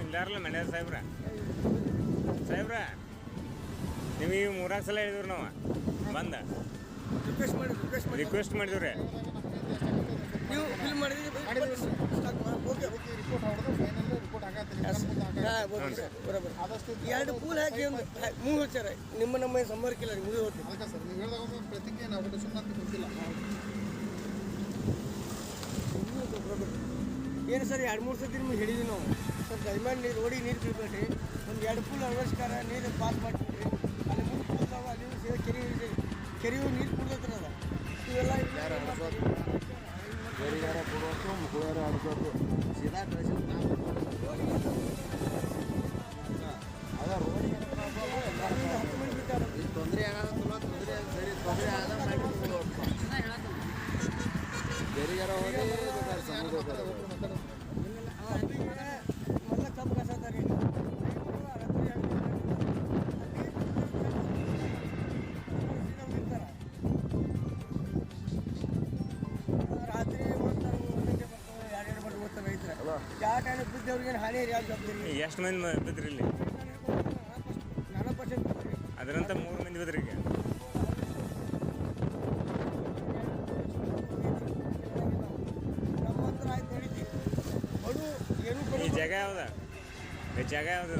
ಇಲ್ಲಾರಲ್ಲ ಮಂಡ್ಯ ಸಾಹೇಬ್ರ ಸಾಹೇಬ್ರ ನಿಮಗೆ ಮೂರಾರು ಸಲ ಹೇಳಿದ್ರು ನಾವು ಬಂದ ರಿಕ್ವೆಸ್ಟ್ ಮಾಡಿ ರಿಕ್ವೆಸ್ಟ್ ಮಾಡಿ ರಿಕ್ವೆಸ್ಟ್ ಮಾಡಿದ್ರಿ ನೀವು ಫಿಲ್ ಮಾಡಿದ್ರೆ ಓಕೆ ಅದಕ್ಕೆ ಎರಡು ಕೂಲ್ ಹಾಕಿ ಒಂದು ಮೂರು ಸರ್ ನಿಮ್ಮ ನಮ್ಮ ಸಂಪರ್ಕ ಇಲ್ಲ ಮುಗಿದು ಹೋಗ್ತೀವಿ ಸರ್ ನೀವು ಸುಮ್ಮನೆ ಗೊತ್ತಿಲ್ಲ. ಏನು ಸರ್ ಎರಡು ಮೂರು ಸತಿ ನಿಮ್ಗೆ ಹೇಳಿದ್ವಿ ನಾವು. ಸ್ವಲ್ಪ ದಯಮಾಡಿ ನೀರು ಓಡಿ ನೀರು ಬಿಡ್ಬೇಡ್ರಿ ಒಂದು ಎರಡು ಪೂಲ್ ಅಳವಡಿಸ್ಕಾರ ನೀರು ಪಾಸ್ ಮಾಡಿಬಿಡ್ರಿ ಅಲ್ಲಿ ಮೂರು ಪೂಲ್ ಅಲ್ಲಿ ಸೇವೆ ಕೆರೆ ಇದೆ. ಕೆರೆಯು ನೀರು ಕುಡ್ದತ್ರ ಅದ. ಇವೆಲ್ಲ ಬೇರೆಗಾರ ಕೊಡೋದು ಮುಗಿಯಾರ ಆಡ್ಬೇಕು ಸೀದಾ ಕಳಿಸಿದ್ರು ನಾವು ಎಷ್ಟು ಮಂದಿ ಬಿದ್ರಿ ಇಲ್ಲಿ? ಅದರಂತ ಮೂರು ಮಂದಿ ಬಿದ್ರಿ ಈಗ. ಈ ಜಾಗ ಯಾವ್ದ ಈ ಜಾಗ ಯಾವ್ದು